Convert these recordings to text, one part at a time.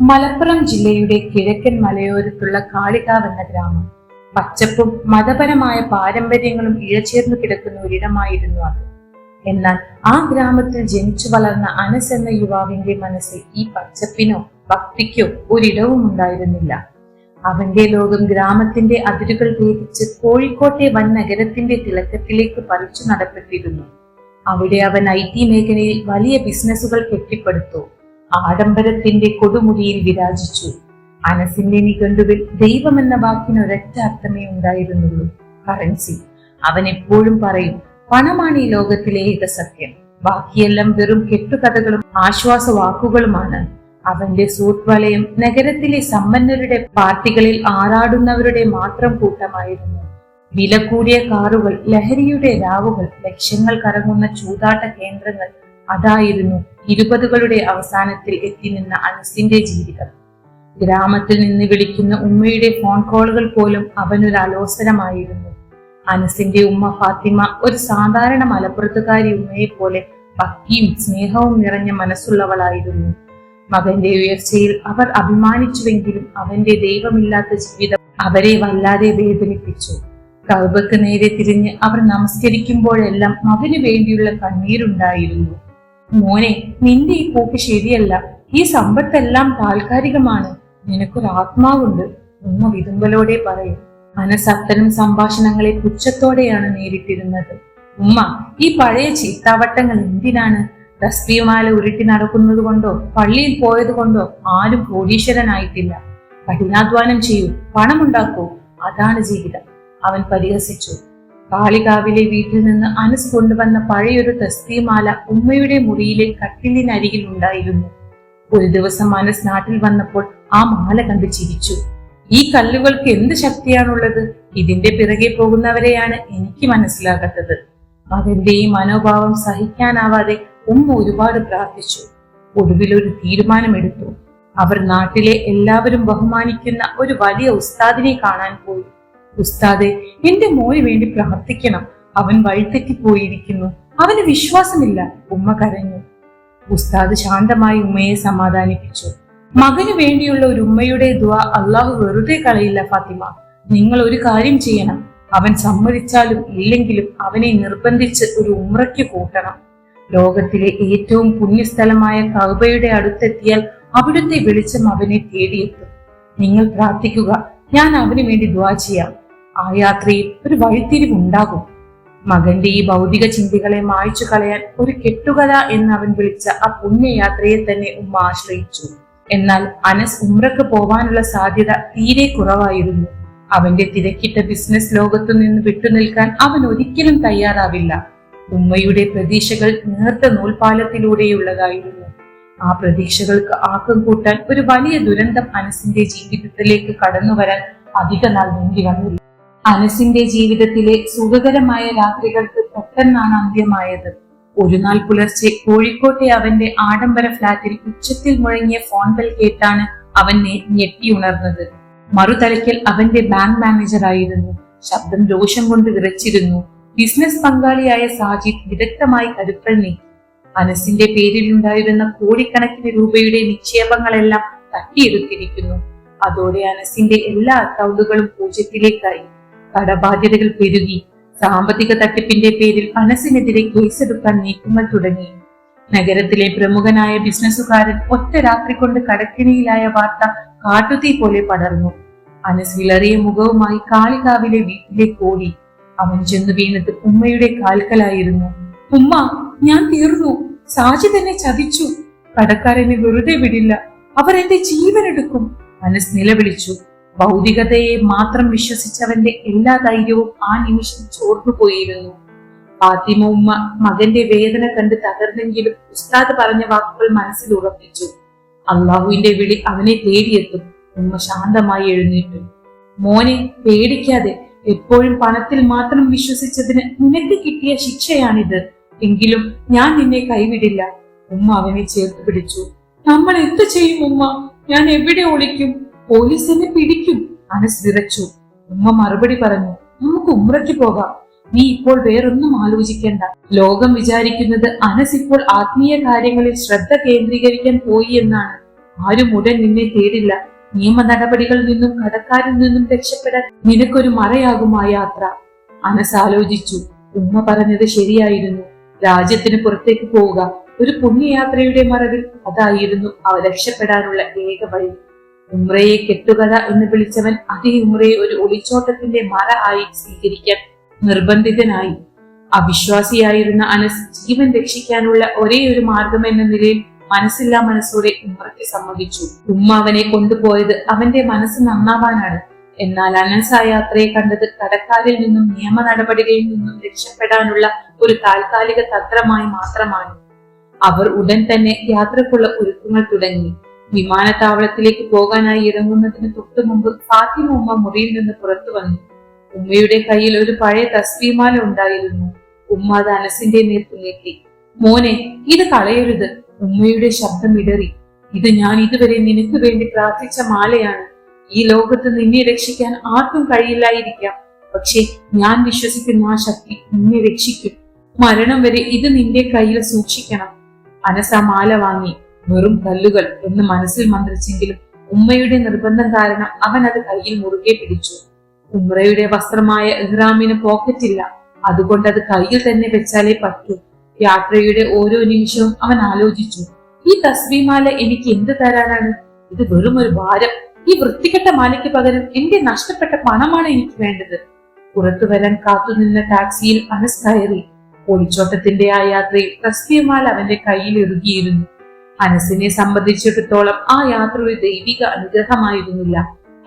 മലപ്പുറം ജില്ലയുടെ കിഴക്കൻ മലയോരത്തുള്ള കാളികാവ് എന്ന ഗ്രാമം. പച്ചപ്പും മതപരമായ പാരമ്പര്യങ്ങളും ഇഴചേർന്നു കിടക്കുന്ന ഒരിടമായിരുന്നു അത്. എന്നാൽ ആ ഗ്രാമത്തിൽ ജനിച്ചു വളർന്ന അനസ് എന്ന യുവാവിന്റെ മനസ്സിൽ ഈ പച്ചപ്പിനോ ഭക്തിക്കോ ഒരിടവും ഉണ്ടായിരുന്നില്ല. അവന്റെ ലോകം ഗ്രാമത്തിന്റെ അതിരുകൾ ഭേദിച്ച് കോഴിക്കോട്ടെ വൻ നഗരത്തിന്റെ തിളക്കത്തിലേക്ക് പറിച്ചു നടപ്പെട്ടിരുന്നു. അവിടെ അവൻ ഐ ടി മേഖലയിൽ വലിയ ബിസിനസ്സുകൾ കെട്ടിപ്പടുത്തു. ആഡംബരത്തിന്റെ കൊടുമുടിയിൽ വിരാജിച്ചു. അനസിന്റെ നിഘണ്ടുവിൽ ദൈവമെന്ന വാക്കിന് ഒരൊറ്റ അർത്ഥമേ ഉണ്ടായിരുന്നുള്ളൂ. കറൻസി. അവൻ എപ്പോഴും പറയും പണമാണ് ഈ ലോകത്തിലെ ഏകസത്യം ബാക്കിയെല്ലാം വെറും കെട്ടുകഥകളും ആശ്വാസ വാക്കുകളുമാണ്. അവന്റെ സൂട്ട് വലയം നഗരത്തിലെ സമ്പന്നരുടെ പാർട്ടികളിൽ ആറാടുന്നവരുടെ മാത്രം കൂട്ടമായിരുന്നു. വില കൂടിയ കാറുകൾ ലഹരിയുടെ രാവുകൾ ലക്ഷങ്ങൾ കറങ്ങുന്ന ചൂതാട്ട കേന്ദ്രങ്ങൾ അതായിരുന്നു ഇരുപതുകളുടെ അവസാനത്തിൽ എത്തി നിന്ന അനസിന്റെ ജീവിതം. ഗ്രാമത്തിൽ നിന്ന് വിളിക്കുന്ന ഉമ്മയുടെ ഫോൺ കോളുകൾ പോലും അവനൊരു അലോസരമായിരുന്നു. അനസിന്റെ ഉമ്മ ഫാത്തിമ ഒരു സാധാരണ മലപ്പുറത്തുകാരി ഉമ്മയെ പോലെ ഭക്തിയും സ്നേഹവും നിറഞ്ഞ മനസ്സുള്ളവളായിരുന്നു. മകന്റെ ഉയർച്ചയിൽ അവർ അഭിമാനിച്ചുവെങ്കിലും അവന്റെ ദൈവമില്ലാത്ത ജീവിതം അവരെ വല്ലാതെ വേദനിപ്പിച്ചു. കൗബക്ക് നേരെ തിരിഞ്ഞ് അവർ നമസ്കരിക്കുമ്പോഴെല്ലാം മകന് വേണ്ടിയുള്ള കണ്ണീരുണ്ടായിരുന്നു. മോനെ നിന്റെ ഈ പോക്ക് ശരിയല്ല. ഈ സമ്പത്തെല്ലാം താൽക്കാലികമാണ്. നിനക്കൊരു ആത്മാവുണ്ട് ഉമ്മ വിതുമ്പലോടെ പറയും. മനസ്സത്തരം സംഭാഷണങ്ങളെ പുച്ഛത്തോടെയാണ് നേരിട്ടിരുന്നത്. ഉമ്മ ഈ പഴയ ചീത്താവട്ടങ്ങൾ എന്തിനാണ്? തസ്തിയുമാല ഉരുട്ടി നടക്കുന്നത് കൊണ്ടോ പള്ളിയിൽ പോയത് കൊണ്ടോ ആരും കോടീശ്വരനായിട്ടില്ല. കഠിനാധ്വാനം ചെയ്യൂ പണമുണ്ടാക്കൂ. അതാണ് ജീവിതം. അവൻ പരിഹസിച്ചു. കാളികാവിലെ വീട്ടിൽ നിന്ന് അനസ് കൊണ്ടുവന്ന പഴയൊരു തസ്തിമാല ഉമ്മയുടെ മുറിയിലെ കട്ടിലിനരികിൽ ഉണ്ടായിരുന്നു ഒരു ദിവസം അനസ് നാട്ടിൽ വന്നപ്പോൾ ആ മാല കണ്ട് ചിരിച്ചു. ഈ കല്ലുകൾക്ക് എന്ത് ശക്തിയാണുള്ളത്? ഇതിന്റെ പിറകെ പോകുന്നവരെയാണ് എനിക്ക് മനസ്സിലാകാത്തത്. മകന്റെ ഈ മനോഭാവം സഹിക്കാനാവാതെ ഉമ്മ ഒരുപാട് പ്രാർത്ഥിച്ചു. ഒടുവിൽ ഒരു തീരുമാനമെടുത്തു. അവർ നാട്ടിലെ എല്ലാവരും ബഹുമാനിക്കുന്ന ഒരു വലിയ ഉസ്താദിനെ കാണാൻ പോയി. ഉസ്താദെ എന്റെ മോന് വേണ്ടി പ്രാർത്ഥിക്കണം. അവൻ വഴിതെറ്റി പോയിരിക്കുന്നു. അവന് വിശ്വാസമില്ല. ഉമ്മ കരഞ്ഞു. ഉസ്താദ് ശാന്തമായി ഉമ്മയെ സമാധാനിപ്പിച്ചു. മകനു വേണ്ടിയുള്ള ഒരു ഉമ്മയുടെ ദുവ അള്ളാഹു വെറുതെ കളയില്ല ഫാത്തിമ. നിങ്ങൾ ഒരു കാര്യം ചെയ്യണം. അവൻ സമ്മതിച്ചാലും ഇല്ലെങ്കിലും അവനെ നിർബന്ധിച്ച് ഒരു ഉമ്രയ്ക്ക് കൂട്ടണം. ലോകത്തിലെ ഏറ്റവും പുണ്യസ്ഥലമായ കൗബയുടെ അടുത്തെത്തിയാൽ അവിടുത്തെ വെളിച്ചം അവനെ തേടിയെത്തും. നിങ്ങൾ പ്രാർത്ഥിക്കുക. ഞാൻ അവന് വേണ്ടി ദ്വാ ചെയ്യാം. ആ യാത്രയിൽ ഒരു വഴിത്തിരിവുണ്ടാകും മകന്റെ ഈ ഭൗതിക ചിന്തകളെ മായ്ച്ചു കളയാൻ ഒരു കെട്ടുകഥ എന്ന് അവൻ വിളിച്ച ആ പുണ്യയാത്രയെ തന്നെ ഉമ്മ ആശ്രയിച്ചു. എന്നാൽ അനസ് ഉമ്രക്ക് പോവാനുള്ള സാധ്യത തീരെ കുറവായിരുന്നു. അവന്റെ തിരക്കിട്ട ബിസിനസ് ലോകത്തു നിന്ന് വിട്ടുനിൽക്കാൻ അവൻ ഒരിക്കലും തയ്യാറാവില്ല. ഉമ്മയുടെ പ്രതീക്ഷകൾ നേർത്ത നൂൽപാലത്തിലൂടെയുള്ളതായിരുന്നു ആ പ്രതീക്ഷകൾക്ക് ആക്കം കൂട്ടാൻ ഒരു വലിയ ദുരന്തം അനസിന്റെ ജീവിതത്തിലേക്ക് കടന്നു വരാൻ അധിക നാൾ മുന്തി വന്നില്ല അനസിന്റെ ജീവിതത്തിലെ സുഖകരമായ രാത്രികൾക്ക് പെട്ടെന്നാണ് അന്ത്യമായത്. ഒരു നാൾ പുലർച്ചെ കോഴിക്കോട്ടെ അവന്റെ ആഡംബര ഫ്ളാറ്റിൽ ഉച്ചത്തിൽ മുഴങ്ങിയ ഫോൺ ബെൽ കേട്ടാണ് അവൻ ഞെട്ടി ഞെട്ടിയുണർന്നത് മറുതലയ്ക്കൽ അവന്റെ ബാങ്ക് മാനേജറായിരുന്നു ശബ്ദം രോഷം കൊണ്ട് വിറച്ചിരുന്നു. ബിസിനസ് പങ്കാളിയായ സാജിദ് വിദഗ്ധമായി കരുക്കൾ നീക്കി. അനസിന്റെ പേരിലുണ്ടായിരുന്ന കോടിക്കണക്കിന് രൂപയുടെ നിക്ഷേപങ്ങളെല്ലാം തട്ടിയെടുത്തിരിക്കുന്നു. അതോടെ അനസിന്റെ എല്ലാ അക്കൗണ്ടുകളും പൂജ്യത്തിലേക്കായി. കടബാധ്യതകൾ പെരുകി സാമ്പത്തിക തട്ടിപ്പിന്റെ പേരിൽ അനസിനെതിരെ കേസെടുക്കാൻ നീക്കങ്ങൾ തുടങ്ങി. നഗരത്തിലെ പ്രമുഖനായ ബിസിനസ്സുകാരൻ ഒറ്റ രാത്രി കൊണ്ട് കടക്കിണിയിലായ വാർത്ത കാട്ടുതീ പോലെ പടർന്നു. അനസ് വിളറിയ മുഖവുമായി കാളികാവിലെ വീട്ടിലേക്ക് ഓടി അവൻ ചെന്നു വീണത് ഉമ്മയുടെ കാൽക്കലായിരുന്നു. ഉമ്മ ഞാൻ തീർന്നു. സാജി തന്നെ ചതിച്ചു. കടക്കാരനെ വെറുതെ വിടില്ല. അവർ എന്റെ ജീവൻ എടുക്കും അനസ് നിലവിളിച്ചു. ഭൗതികതയെ മാത്രം വിശ്വസിച്ചവന്റെ എല്ലാ ധൈര്യവും ആ നിമിഷം ചോർന്നു പോയിരുന്നു. ഫാത്തിമ ഉമ്മ മകന്റെ വേദന കണ്ട് തകർന്നെങ്കിലും ഉസ്താദ് പറഞ്ഞ വാക്കുകൾ മനസ്സിൽ ഉറപ്പിച്ചു. അള്ളാഹുവിന്റെ വിളി അവനെ തേടിയെത്തും. ഉമ്മ ശാന്തമായി എഴുന്നേറ്റു. മോനെ പേടിക്കാതെ. എപ്പോഴും പണത്തിൽ മാത്രം വിശ്വസിച്ചതിന് നിനക്ക് കിട്ടിയ ശിക്ഷയാണിത്. എങ്കിലും ഞാൻ നിന്നെ കൈവിടില്ല. ഉമ്മ അവനെ ചേർത്ത് പിടിച്ചു. നമ്മൾ എന്ത് ചെയ്യും ഉമ്മ? ഞാൻ എവിടെ ഒളിക്കും? പോലീസ് എന്നെ പിടിക്കും. അനസ് വിറച്ചു. ഉമ്മ മറുപടി പറഞ്ഞു നമുക്ക് ഉമ്രയ്ക്ക് പോകാം. നീ ഇപ്പോൾ വേറൊന്നും ആലോചിക്കേണ്ട. ലോകം വിചാരിക്കുന്നത് അനസ് ഇപ്പോൾ ആത്മീയ കാര്യങ്ങളിൽ ശ്രദ്ധ കേന്ദ്രീകരിക്കാൻ പോയി എന്നാണ്. ആരും ഉടൻ നിന്നെ തേടില്ല. നിയമ നടപടികളിൽ നിന്നും കടക്കാരിൽ നിന്നും രക്ഷപ്പെടാൻ നിനക്കൊരു മറയാകും ആ യാത്ര. അനസ് ആലോചിച്ചു. ഉമ്മ പറഞ്ഞത് ശരിയായിരുന്നു. രാജ്യത്തിന് പുറത്തേക്ക് പോവുക ഒരു പുണ്യയാത്രയുടെ മറവിൽ അതായിരുന്നു അവ രക്ഷപ്പെടാനുള്ള ഏക വഴി. ഉമ്രയെ കെട്ടുകഥ എന്ന് വിളിച്ചവൻ അതേ ഉമ്രയെ ഒരു ഒളിച്ചോട്ടത്തിന്റെ മറ ആയി സ്വീകരിക്കാൻ നിർബന്ധിതനായി. അവിശ്വാസിയായിരുന്ന അനസ് ജീവൻ രക്ഷിക്കാനുള്ള ഒരേ ഒരു മാർഗം എന്ന നിലയിൽ മനസ്സില്ലാ മനസ്സോടെ ഉമ്രയ്ക്ക് സമ്മതിച്ചു. ഉമ്മ അവനെ കൊണ്ടുപോയത് അവന്റെ മനസ്സ് നന്നാവാനാണ്. എന്നാൽ അനസ് ആ യാത്രയെ കണ്ടത് കടക്കാരിൽ നിന്നും നിയമ നടപടികളിൽ നിന്നും രക്ഷപ്പെടാനുള്ള ഒരു താൽക്കാലിക തന്ത്രമായി മാത്രമാണ്. അവർ ഉടൻ തന്നെ യാത്രക്കുള്ള ഒരുക്കങ്ങൾ തുടങ്ങി. വിമാനത്താവളത്തിലേക്ക് പോകാനായി ഇറങ്ങുന്നതിന് തൊട്ടു മുമ്പ് ഫാത്തിമ ഉമ്മ മുറിയിൽ നിന്ന് പുറത്തു വന്നു. ഉമ്മയുടെ കയ്യിൽ ഒരു പഴയ തസ്ബീമാല ഉണ്ടായിരുന്നു. ഉമ്മ അത് അനസിന്റെ നേർക്ക് നീട്ടി. മോനെ ഇത് കളയരുത്. ഉമ്മയുടെ ശബ്ദം ഇടറി. ഇത് ഞാൻ ഇതുവരെ നിനക്ക് വേണ്ടി പ്രാർത്ഥിച്ച മാലയാണ്. ഈ ലോകത്ത് നിന്നെ രക്ഷിക്കാൻ ആർക്കും കഴിയില്ലായിരിക്കാം. പക്ഷേ ഞാൻ വിശ്വസിക്കുന്ന ആ ശക്തി നിന്നെ രക്ഷിക്കും. മരണം വരെ ഇത് നിന്റെ കയ്യിൽ സൂക്ഷിക്കണം. അനസ മാല വാങ്ങി. വെറും കല്ലുകൾ എന്ന് മനസ്സിൽ മന്ത്രിച്ചെങ്കിലും ഉമ്മയുടെ നിർബന്ധം കാരണം അവൻ അത് കയ്യിൽ മുറുകെ പിടിച്ചു. ഉമ്രയുടെ വസ്ത്രമായ ഇഹ്റാമിന് പോക്കറ്റില്ല അതുകൊണ്ട് അത് കയ്യിൽ തന്നെ വെച്ചാലേ പറ്റൂ. യാത്രയുടെ ഓരോ നിമിഷവും അവൻ ആലോചിച്ചു. ഈ തസ്ബീമാല എനിക്ക് എന്ത് തരാനാണ്? ഇത് വെറും ഒരു ഭാരം. ഈ വൃത്തികെട്ട മാലയ്ക്ക് പകരം എന്റെ നഷ്ടപ്പെട്ട പണമാണ് എനിക്ക് വേണ്ടത്. പുറത്തു വരാൻ കാത്തുനിന്ന ടാക്സിയിൽ അനസ് കയറി. ഒളിച്ചോട്ടത്തിന്റെ ആ യാത്രയിൽ തസ്ബിമാല അവന്റെ കയ്യിൽ ഇറുകിയിരുന്നു അനസിനെ സംബന്ധിച്ചിടത്തോളം ആ യാത്ര ഒരു ദൈവിക അനുഗ്രഹമായിരുന്നില്ല.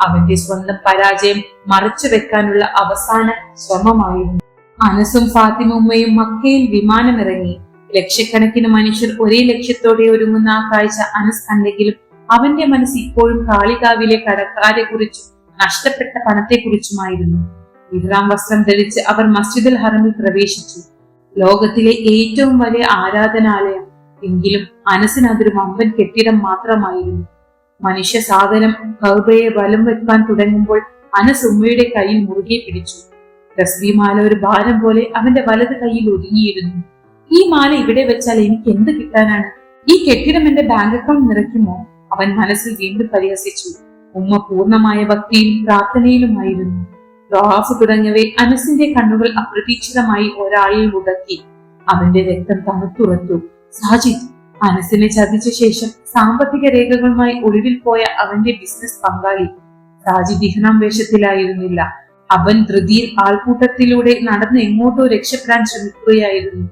അവന്റെ സ്വന്തം പരാജയം മറച്ചു വെക്കാനുള്ള അവസാന ശ്രമമായിരുന്നു. അനസും ഫാത്തിമുമ്മയും മക്കയിൽ വിമാനമിറങ്ങി. ലക്ഷക്കണക്കിന് മനുഷ്യർ ഒരേ ലക്ഷ്യത്തോടെ ഒരുങ്ങുന്ന ആ കാഴ്ച അനസ് കണ്ടെങ്കിലും അവന്റെ മനസ്സ് ഇപ്പോഴും കാളികാവിലെ കടക്കാരെ കുറിച്ചും നഷ്ടപ്പെട്ട പണത്തെ കുറിച്ചുമായിരുന്നു ഇഹ്റാം വസ്ത്രം ധരിച്ച് അവർ മസ്ജിദുൽ ഹറമിൽ പ്രവേശിച്ചു. ലോകത്തിലെ ഏറ്റവും വലിയ ആരാധനാലയം എങ്കിലും അനസിന് അതൊരു വമ്പൻ കെട്ടിടം മാത്രമായിരുന്നു. മനുഷ്യ സാധനം കൗബയെ വലം വെക്കാൻ തുടങ്ങുമ്പോൾ അനസ് ഉമ്മയുടെ കയ്യിൽ മുറുകെ പിടിച്ചു. തസ്ബിമാല ഒരു ഭാരം പോലെ അവന്റെ വലത് കയ്യിൽ ഒതുങ്ങിയിരുന്നു. ഈ മാല ഇവിടെ വെച്ചാൽ എനിക്ക് എന്ത് കിട്ടാനാണ്? ഈ കെട്ടിടം എന്റെ ബാങ്ക് അക്കൗണ്ട് നിറയ്ക്കുമോ? അവൻ മനസ്സിൽ വീണ്ടും പരിഹസിച്ചു. ഉമ്മ പൂർണമായ ഭക്തിയിലും പ്രാർത്ഥനയിലുമായിരുന്നു. റാഫ് തുടങ്ങിയവയെ അനസിന്റെ കണ്ണുകൾ അപ്രതീക്ഷിതമായി ഒരാളിൽ മുടക്കി. അവന്റെ രക്തം തണുത്തുറത്തു. സാജിദ് മനസ്സിനെ ചതിച്ച ശേഷം സാമ്പത്തിക രേഖകളുമായി ഒളിവിൽ പോയ അവന്റെ ബിസിനസ് പങ്കാളി. സാജി ഇഹ്നാം വേഷത്തിലായിരുന്നില്ല. അവൻ ധൃതിയിൽ ആൾക്കൂട്ടത്തിലൂടെ നടന്ന് എങ്ങോട്ടോ രക്ഷപ്പെടാൻ ശ്രമിക്കുകയായിരുന്നു.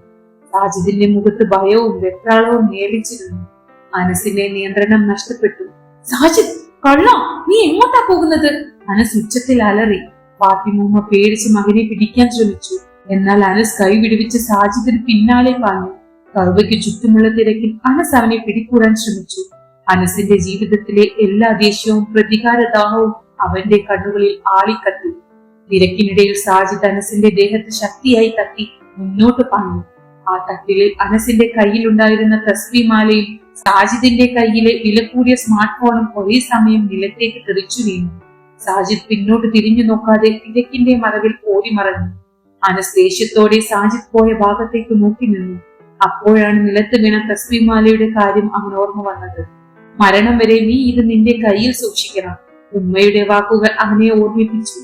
സാജിദിന്റെ മുഖത്ത് ഭയവും വെപ്രാളവും മേലിച്ചിരുന്നു മനസ്സിന്റെ നിയന്ത്രണം നഷ്ടപ്പെട്ടു. സാജിദ് കള്ള നീ എങ്ങോട്ടാ പോകുന്നത്? അനസ് ഉച്ചത്തിൽ അലറി. ഫാത്തിമൂമ്മ പേടിച്ച് മകനെ പിടിക്കാൻ ശ്രമിച്ചു. എന്നാൽ അനസ് കൈ വിടുവിച്ച് സാജിദിന് പിന്നാലെ പാഞ്ഞു. കറുവയ്ക്ക് ചുറ്റുമുള്ള തിരക്കിൽ അനസ് അവനെ പിടികൂടാൻ ശ്രമിച്ചു. അനസിന്റെ ജീവിതത്തിലെ എല്ലാ ദേഷ്യവും പ്രതികാര ദാഹവും അവന്റെ കണ്ണുകളിൽ ആളിക്കത്തി. തിരക്കിനിടയിൽ സാജിദ് അനസിന്റെ ദേഹത്ത് ശക്തിയായി തട്ടി മുന്നോട്ട് പാഞ്ഞു. ആ തട്ടിലിൽ അനസിന്റെ കയ്യിലുണ്ടായിരുന്ന തസ്ബിമാലയും സാജിദിന്റെ കയ്യിലെ വിലകൂടിയ സ്മാർട്ട് ഫോണും ഒരേ സമയം നിലത്തേക്ക് തെറിച്ചു വീണു. സാജിദ് പിന്നോട്ട് തിരിഞ്ഞു നോക്കാതെ തിരക്കിന്റെ മറവിൽ ഓടി മറഞ്ഞു. അനസ് ദേഷ്യത്തോടെ സാജിദ് പോയ ഭാഗത്തേക്ക് നോക്കി നിന്നു. അപ്പോഴാണ് നിലത്ത് വീണ തസ്ബിമാലയുടെ കാര്യം അവൻ ഓർമ്മ വന്നത്. മരണം വരെ നീ ഇത് നിന്റെ കയ്യിൽ സൂക്ഷിക്കണം. ഉമ്മയുടെ വാക്കുകൾ അവനെ ഓർമ്മിപ്പിച്ചു.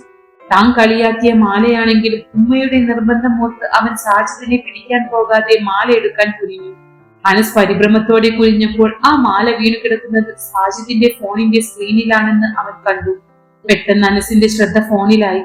താൻ കളിയാക്കിയ മാലയാണെങ്കിലും ഉമ്മയുടെ നിർബന്ധം ഓർത്ത് അവൻ സാജിദിനെ പിടിക്കാൻ പോകാതെ മാല എടുക്കാൻ കുനിഞ്ഞു. മനസ് പരിഭ്രമത്തോടെ കുനിഞ്ഞപ്പോൾ ആ മാല വീണു കിടക്കുന്നത് സാജിദിന്റെ ഫോണിന്റെ സ്ക്രീനിലാണെന്ന് അവൻ കണ്ടു. പെട്ടെന്ന് അനസിന്റെ ശ്രദ്ധ ഫോണിലായി.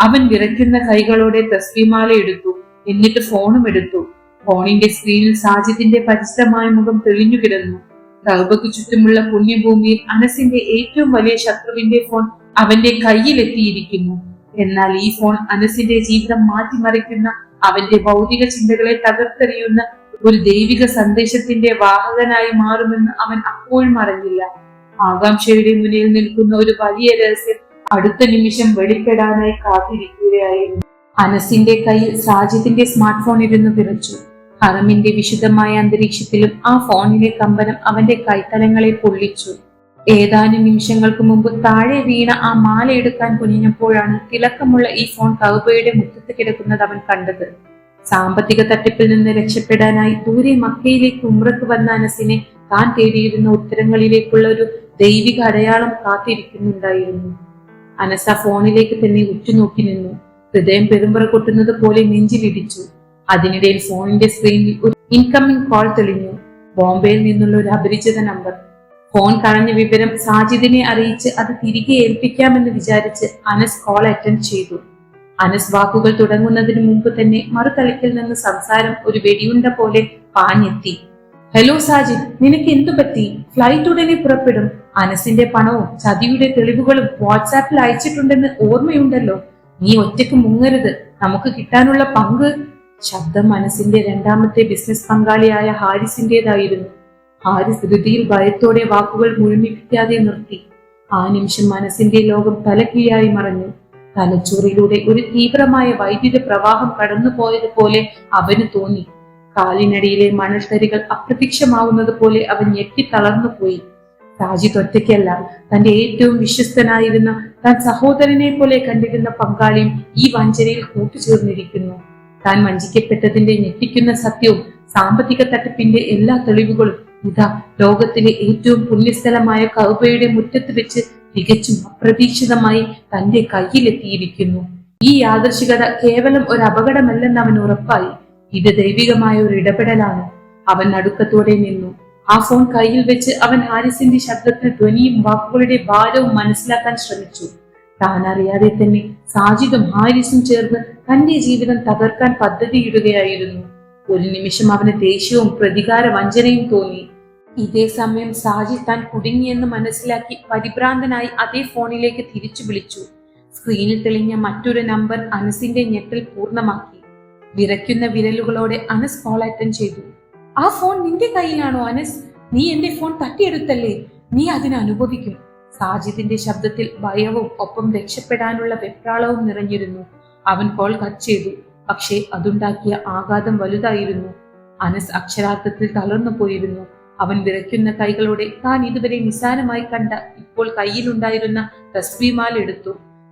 അവൻ വിറയ്ക്കുന്ന കൈകളോടെ തസ്ബിമാല എടുത്തു. എന്നിട്ട് ഫോണും എടുത്തു. ഫോണിന്റെ സ്ക്രീനിൽ സാജിദിന്റെ പരിചിതമായ മുഖം തെളിഞ്ഞു കിടന്നു. കൗബക്ക് ചുറ്റുമുള്ള പുണ്യഭൂമിയിൽ അനസിന്റെ ഏറ്റവും വലിയ ശത്രുവിന്റെ ഫോൺ അവന്റെ കയ്യിലെത്തിയിരിക്കുന്നു. എന്നാൽ ഈ ഫോൺ അനസിന്റെ ജീവിതം മാറ്റിമറിക്കുന്ന അവന്റെ ഭൗതിക ചിന്തകളെ തകർത്തെറിയുന്ന ഒരു ദൈവിക സന്ദേശത്തിന്റെ വാഹകനായി മാറുമെന്ന് അവൻ അപ്പോഴും അറിഞ്ഞില്ല. ആകാംക്ഷയുടെ മുന്നിൽ നിൽക്കുന്ന ഒരു വലിയ രഹസ്യം അടുത്ത നിമിഷം വെളിപ്പെടാനായി കാത്തിരിക്കുകയായിരുന്നു. അനസിന്റെ കയ്യിൽ സാജിദിന്റെ സ്മാർട്ട് ഫോൺ ഇരുന്ന് വിറച്ചു. ഹറമിന്റെ വിശുദ്ധമായ അന്തരീക്ഷത്തിലും ആ ഫോണിലെ കമ്പനം അവന്റെ കൈത്തലങ്ങളെ പൊള്ളിച്ചു. ഏതാനും നിമിഷങ്ങൾക്ക് മുമ്പ് താഴെ വീണ ആ മാല എടുക്കാൻ കുനിഞ്ഞപ്പോഴാണ് തിളക്കമുള്ള ഈ ഫോൺ കൗബയുടെ മുറ്റത്ത് കിടക്കുന്നത് അവൻ കണ്ടത്. സാമ്പത്തിക തട്ടിപ്പിൽ നിന്ന് രക്ഷപ്പെടാനായി ദൂരെ മക്കയിലേക്ക് ഉമ്രക്ക് വന്ന അനസിനെ താൻ തേടിയിരുന്ന ഉത്തരങ്ങളിലേക്കുള്ള ഒരു ദൈവിക അടയാളം കാത്തിരിക്കുന്നുണ്ടായിരുന്നു. അനസ ഫോണിലേക്ക് തന്നെ ഉറ്റുനോക്കി നിന്നു. ഹൃദയം പെരുമ്പറ കൊട്ടുന്നത് പോലെ നെഞ്ചിലിടിച്ചു. അതിനിടയിൽ ഫോണിന്റെ സ്ക്രീനിൽ ഒരു ഇൻകമിംഗ് കോൾ തെളിഞ്ഞു. ബോംബെയിൽ നിന്നുള്ള ഒരു അപരിചിത നമ്പർ. ഫോൺ കളഞ്ഞ വിവരം സാജിദിനെ അറിയിച്ച് അത് തിരികെ ഏൽപ്പിക്കാമെന്ന് വിചാരിച്ച് അനസ് കോൾ അറ്റൻഡ് ചെയ്തു. അനസ് വാക്കുകൾ തുടങ്ങുന്നതിന് മുമ്പ് തന്നെ മറുതലക്കിൽ നിന്ന് സംസാരം ഒരു വെടിയുണ്ട പോലെ പാഞ്ഞെത്തി. ഹലോ സാജിദ് നിനക്ക് എന്തു പറ്റി? ഫ്ലൈറ്റ് ഉടനെ പുറപ്പെടും. അനസിന്റെ പണവും ചതിയുടെ തെളിവുകളും വാട്സാപ്പിൽ അയച്ചിട്ടുണ്ടെന്ന് ഓർമ്മയുണ്ടല്ലോ. നീ ഒറ്റയ്ക്ക് മുങ്ങരുത്. നമുക്ക് കിട്ടാനുള്ള പങ്ക് ശബ്ദം മനസ്സിന്റെ രണ്ടാമത്തെ ബിസിനസ് പങ്കാളിയായ ഹാരിസിന്റേതായിരുന്നു. ഹാരിസ് ധൃതിയിൽ ഭയത്തോടെ വാക്കുകൾ മുഴുമിപ്പിക്കാതെ നിർത്തി. ആ നിമിഷം മനസ്സിന്റെ ലോകം തലകീഴായി മറഞ്ഞു. തലച്ചോറിലൂടെ ഒരു തീവ്രമായ വൈദ്യുത പ്രവാഹം കടന്നുപോയതുപോലെ അവന് തോന്നി. കാലിനടിയിലെ മണൽത്തരികൾ അപ്രത്യക്ഷമാവുന്നത് പോലെ അവൻ ഞെട്ടി തളർന്നുപോയി. രാജി ഒറ്റയ്ക്കല്ല തന്റെ ഏറ്റവും വിശ്വസ്തനായിരുന്ന താൻ സഹോദരനെ പോലെ കണ്ടിരുന്ന പങ്കാളിയും ഈ വഞ്ചനയിൽ കൂട്ടുചേർന്നിരിക്കുന്നു. താൻ വഞ്ചിക്കപ്പെട്ടതിന്റെ ഞെട്ടിക്കുന്ന സത്യവും സാമ്പത്തിക തട്ടിപ്പിന്റെ എല്ലാ തെളിവുകളും ഇതാ ലോകത്തിലെ ഏറ്റവും പുണ്യസ്ഥലമായ കൗബയുടെ മുറ്റത്ത് വെച്ച് തികച്ചും അപ്രതീക്ഷിതമായി തന്റെ കയ്യിലെത്തിയിരിക്കുന്നു. ഈ യാദർശികത കേവലം ഒരു അപകടമല്ലെന്ന് അവൻ ഉറപ്പായി. ഇത് ദൈവികമായ ഒരു ഇടപെടലാണ്. അവൻ നടുക്കത്തോടെ നിന്നു. ആ ഫോൺ കയ്യിൽ വെച്ച് അവൻ ഹാരിസിന്റെ ശബ്ദത്തിൽ ധ്വനിയും വാക്കുകളുടെ ഭാരവും മനസ്സിലാക്കാൻ ശ്രമിച്ചു. താൻ അറിയാതെ തന്നെ സാജിദും ഹാരിസും ചേർന്ന് തന്റെ ജീവിതം തകർക്കാൻ പദ്ധതിയിടുകയായിരുന്നു. ഒരു നിമിഷം അവന് ദേഷ്യവും പ്രതികാര വഞ്ചനയും തോന്നി. ഇതേ സമയം സാജിദ് താൻ കുടുങ്ങിയെന്ന് മനസ്സിലാക്കി പരിഭ്രാന്തനായി അതേ ഫോണിലേക്ക് തിരിച്ചു വിളിച്ചു. സ്ക്രീനിൽ തെളിഞ്ഞ മറ്റൊരു നമ്പർ അനസിന്റെ ഞെട്ടൽ പൂർണമാക്കി. വിറയ്ക്കുന്ന വിരലുകളോടെ അനസ് കോൾ അറ്റൻഡ് ചെയ്തു. ആ ഫോൺ നിന്റെ കയ്യിലാണോ അനസ്? നീ എന്റെ ഫോൺ തട്ടിയെടുത്തല്ലേ? നീ അതിന് അനുഭവിക്കും സാജിദിന്റെ ശബ്ദത്തിൽ ഭയവും ഒപ്പം രക്ഷപ്പെടാനുള്ള വെപ്രാളവും നിറഞ്ഞിരുന്നു. അവൻ കോൾ കട്ട് ചെയ്തു. പക്ഷേ അതുണ്ടാക്കിയ ആഘാതം വലുതായിരുന്നു. അനസ് അക്ഷരാർത്ഥത്തിൽ തളർന്നു പോയിരുന്നു. അവൻ വിറയ്ക്കുന്ന കൈകളോടെ താൻ ഇതുവരെ നിസാരമായി കണ്ട ഇപ്പോൾ കയ്യിലുണ്ടായിരുന്ന തസ്ബിമാല എടുത്തു.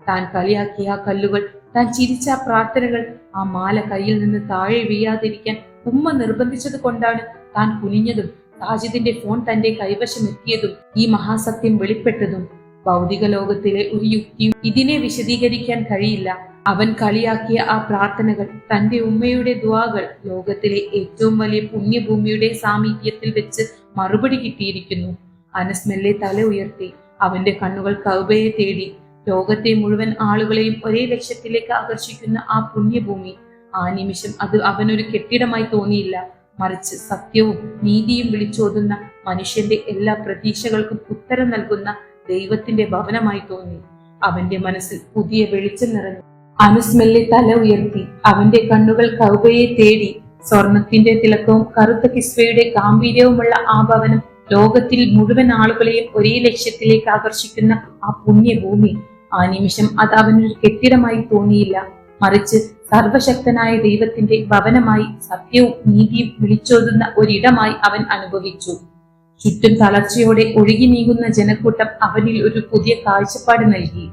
താൻ കളിയാക്കിയ ആ കല്ലുകൾ താൻ ചിരിച്ച പ്രാർത്ഥനകൾ ആ മാല കയ്യിൽ നിന്ന് താഴെ വീഴാതിരിക്കാൻ ഉമ്മ നിർബന്ധിച്ചത് കൊണ്ടാണ് താൻ കുനിഞ്ഞതും സാജിദിന്റെ ഫോൺ തന്റെ കൈവശം എത്തിയതും ഈ മഹാസത്യം വെളിപ്പെട്ടതും ഭൗതിക ലോകത്തിലെ ഒരു യുക്തിയും ഇതിനെ വിശദീകരിക്കാൻ കഴിയില്ല. അവൻ കളിയാക്കിയ ആ പ്രാർത്ഥനകൾ തന്റെ ഉമ്മയുടെ ദ്വാകൾ ലോകത്തിലെ ഏറ്റവും വലിയ പുണ്യഭൂമിയുടെ സാമീപ്യത്തിൽ വെച്ച് മറുപടി കിട്ടിയിരിക്കുന്നു. അനസ് മെല്ലെ തല ഉയർത്തി അവന്റെ കണ്ണുകൾ കൗബയെ തേടി. ലോകത്തെ മുഴുവൻ ആളുകളെയും ഒരേ ലക്ഷ്യത്തിലേക്ക് ആകർഷിക്കുന്ന ആ പുണ്യഭൂമി. ആ നിമിഷം അത് അവനൊരു കെട്ടിടമായി തോന്നിയില്ല. മറിച്ച് സത്യവും നീതിയും വിളിച്ചോതുന്ന മനുഷ്യന്റെ എല്ലാ പ്രതീക്ഷകൾക്കും ഉത്തരം നൽകുന്ന ദൈവത്തിന്റെ ഭവനമായി തോന്നി. അവന്റെ മനസ്സിൽ പുതിയ വെളിച്ചം നിറഞ്ഞു. അനുസ്മെല്ലെ തല ഉയർത്തി. അവന്റെ കണ്ണുകൾ കൗബയെ തേടി. സ്വർണത്തിന്റെ തിളക്കവും കറുത്ത കിസ്വയുടെ ഗാംഭീര്യവുമുള്ള ആ ഭവനം ലോകത്തിൽ മുഴുവൻ ആളുകളെയും ഒരേ ലക്ഷ്യത്തിലേക്ക് ആകർഷിക്കുന്ന ആ പുണ്യഭൂമി. ആ നിമിഷം അത് അവനൊരു കെട്ടിടമായി തോന്നിയില്ല. മറിച്ച് സർവശക്തനായ ദൈവത്തിന്റെ ഭവനമായി സത്യവും നീതിയും വിളിച്ചോതുന്ന ഒരിടമായി അവൻ അനുഭവിച്ചു. ചുറ്റും തളർച്ചയോടെ ഒഴുകി നീങ്ങുന്ന ജനക്കൂട്ടം അവനിൽ ഒരു പുതിയ കാഴ്ചപ്പാട് നൽകി.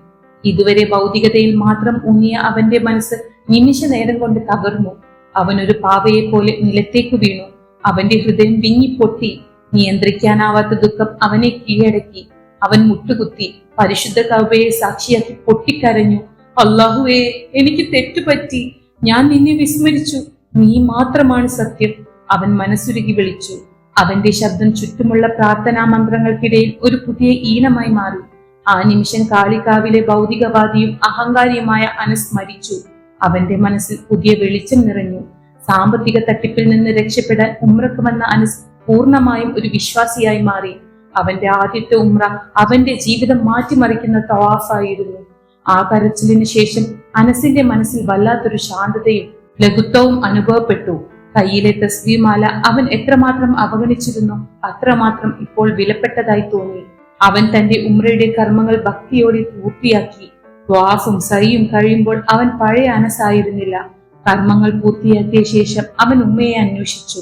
ഇതുവരെ ഭൗതികതയിൽ മാത്രം ഊന്നിയ അവന്റെ മനസ്സ് നിമിഷ നേരം കൊണ്ട് തകർന്നു. അവനൊരു പാവയെ പോലെ നിലത്തേക്ക് വീണു. അവന്റെ ഹൃദയം വിങ്ങിപ്പൊട്ടി. നിയന്ത്രിക്കാനാവാത്ത ദുഃഖം അവനെ കീഴടക്കി. അവൻ മുട്ടുകുത്തി. പരിശുദ്ധ കവയെ സാക്ഷിയാക്കി പൊട്ടിക്കരഞ്ഞു. അള്ളാഹുവേ എനിക്ക് തെറ്റുപറ്റി ഞാൻ നിന്നെ വിസ്മരിച്ചു. നീ മാത്രമാണ് സത്യം. അവൻ മനസ്സുരുകി വിളിച്ചു. അവന്റെ ശബ്ദം ചുറ്റുമുള്ള പ്രാർത്ഥനാ മന്ത്രങ്ങൾക്കിടയിൽ ഒരു പുതിയ ഈണമായി മാറി. ആ നിമിഷം കാളികാവിലെ ഭൗതികവാദിയും അഹങ്കാരിയുമായ അനസ് മരിച്ചു. അവന്റെ മനസ്സിൽ പുതിയ വെളിച്ചം നിറഞ്ഞു. സാമ്പത്തിക തട്ടിപ്പിൽ നിന്ന് രക്ഷപ്പെടാൻ ഉമ്രക്ക് വന്ന അനസ് പൂർണമായും ഒരു വിശ്വാസിയായി മാറി. അവന്റെ ആദ്യത്തെ ഉമ്ര അവന്റെ ജീവിതം മാറ്റിമറിക്കുന്ന തവാഫായിരുന്നു. ആ കരച്ചിലിന് ശേഷം അനസിന്റെ മനസ്സിൽ വല്ലാത്തൊരു ശാന്തതയും ലഘുത്വവും അനുഭവപ്പെട്ടു. കയ്യിലെ തസ്ബീമാല അവൻ എത്രമാത്രം അവഗണിച്ചിരുന്നു അത്രമാത്രം ഇപ്പോൾ വിലപ്പെട്ടതായി തോന്നി. അവൻ തന്റെ ഉമ്രയുടെ കർമ്മങ്ങൾ ഭക്തിയോടെ പൂർത്തിയാക്കി. ദ്വാഫും സഹിയും കഴിയുമ്പോൾ അവൻ പഴയ അനസായിരുന്നില്ല. കർമ്മങ്ങൾ പൂർത്തിയാക്കിയ ശേഷം അവൻ ഉമ്മയെ അന്വേഷിച്ചു.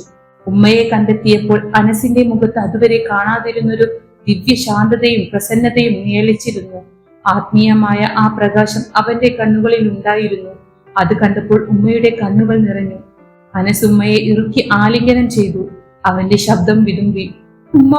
ഉമ്മയെ കണ്ടെത്തിയപ്പോൾ അനസിന്റെ മുഖത്ത് അതുവരെ കാണാതിരുന്നൊരു ദിവ്യ ശാന്തതയും പ്രസന്നതയും നിയലിച്ചിരുന്നു ആത്മീയമായ ആ പ്രകാശം അവന്റെ കണ്ണുകളിൽ ഉണ്ടായിരുന്നു. അത് കണ്ടപ്പോൾ ഉമ്മയുടെ കണ്ണുകൾ നിറഞ്ഞു. അനസ് ഉമ്മയെ ഇറുക്കി ആലിംഗനം ചെയ്തു. അവന്റെ ശബ്ദം വിതുമ്പി ഉമ്മ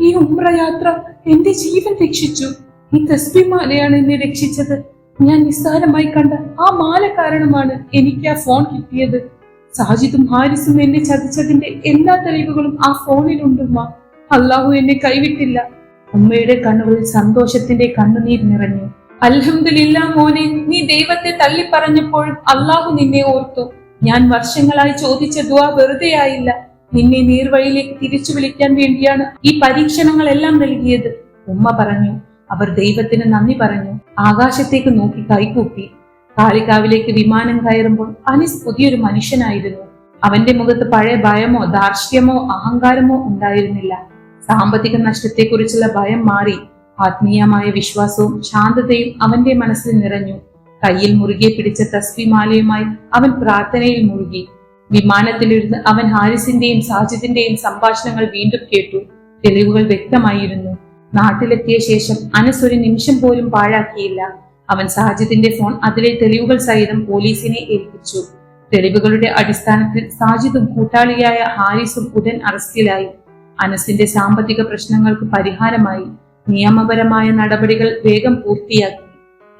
ഈ ഉമ്ര യാത്ര എന്റെ ജീവൻ രക്ഷിച്ചു. ഈ തസ്ബിമാലയാണ് എന്നെ രക്ഷിച്ചത്. ഞാൻ നിസ്സാരമായി കണ്ട ആ മാല കാരണമാണ് എനിക്ക് ആ ഫോൺ കിട്ടിയത്. സാജിദും ഹാരിസും എന്നെ ചതിച്ചതിന്റെ എല്ലാ തെളിവുകളും ആ ഫോണിലുണ്ടുമ്മ അള്ളാഹു എന്നെ കൈവിട്ടില്ല. ഉമ്മയുടെ കണ്ണുകളിൽ സന്തോഷത്തിന്റെ കണ്ണുനീർ നിറഞ്ഞു. അലഹമില്ല മോനെ നീ ദൈവത്തെ തള്ളി പറഞ്ഞപ്പോഴും അള്ളാഹു നിന്നെ ഓർത്തു. ഞാൻ വർഷങ്ങളായി ചോദിച്ച ദുആ വെറുതെയായില്ല നിന്നെ നീർവഴിയിലേക്ക് തിരിച്ചു വിളിക്കാൻ വേണ്ടിയാണ് ഈ പരീക്ഷണങ്ങളെല്ലാം നൽകിയത്. ഉമ്മ പറഞ്ഞു. അവർ ദൈവത്തിന് നന്ദി പറഞ്ഞു. ആകാശത്തേക്ക് നോക്കി കൈകൂപ്പി. കാളികാവിലേക്ക് വിമാനം കയറുമ്പോൾ അനിസ് പുതിയൊരു മനുഷ്യനായിരുന്നു. അവന്റെ മുഖത്ത് പഴയ ഭയമോ ദാർഷ്ട്യമോ അഹങ്കാരമോ ഉണ്ടായിരുന്നില്ല. സാമ്പത്തിക നഷ്ടത്തെക്കുറിച്ചുള്ള ഭയം മാറി ആത്മീയമായ വിശ്വാസവും ശാന്തതയും അവന്റെ മനസ്സിൽ നിറഞ്ഞു. കയ്യിൽ മുറുകെ പിടിച്ച തസ്ബിമാലയുമായി അവൻ പ്രാർത്ഥനയിൽ മുഴുകി. വിമാനത്തിലിരുന്ന് അവൻ ഹാരിസിന്റെയും സാജിദിന്റെയും സംഭാഷണങ്ങൾ വീണ്ടും കേട്ടു. തെളിവുകൾ വ്യക്തമായിരുന്നു. നാട്ടിലെത്തിയ ശേഷം അനസ് ഒരു നിമിഷം പോലും പാഴാക്കിയില്ല. അവൻ സാജിദിന്റെ ഫോൺ അതിലെ തെളിവുകൾ സഹിതം പോലീസിനെ ഏൽപ്പിച്ചു. തെളിവുകളുടെ അടിസ്ഥാനത്തിൽ സാജിദും കൂട്ടാളിയായ ഹാരിസും ഉടൻ അറസ്റ്റിലായി. അനസിന്റെ സാമ്പത്തിക പ്രശ്നങ്ങൾക്ക് പരിഹാരമായി നിയമപരമായ നടപടികൾ വേഗം പൂർത്തിയാക്കി.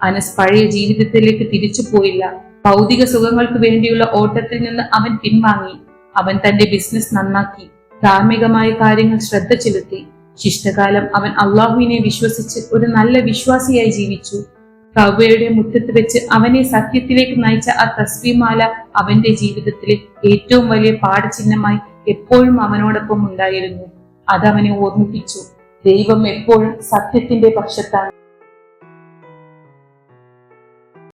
അനസ് പഴയ ജീവിതത്തിലേക്ക് തിരിച്ചു പോയില്ല. ഭൗതിക സുഖങ്ങൾക്ക് വേണ്ടിയുള്ള ഓട്ടത്തിൽ നിന്ന് അവൻ പിൻവാങ്ങി. അവൻ തന്റെ ബിസിനസ് നന്നാക്കി. ധാർമ്മികമായ കാര്യങ്ങൾ ശ്രദ്ധ ചെലുത്തി. ശിഷ്ടകാലം അവൻ അള്ളാഹുവിനെ വിശ്വസിച്ച് ഒരു നല്ല വിശ്വാസിയായി ജീവിച്ചു. കൗബയുടെ മുറ്റത്ത് വെച്ച് അവനെ സത്യത്തിലേക്ക് നയിച്ച ആ തസ്ബിമാല അവന്റെ ജീവിതത്തിലെ ഏറ്റവും വലിയ പാഠചിഹ്നമായി എപ്പോഴും അവനോടൊപ്പം ഉണ്ടായിരുന്നു. അതവനെ ഓർമ്മിപ്പിച്ചു. ദൈവം എപ്പോഴും സത്യത്തിന്റെ പക്ഷത്താണ്.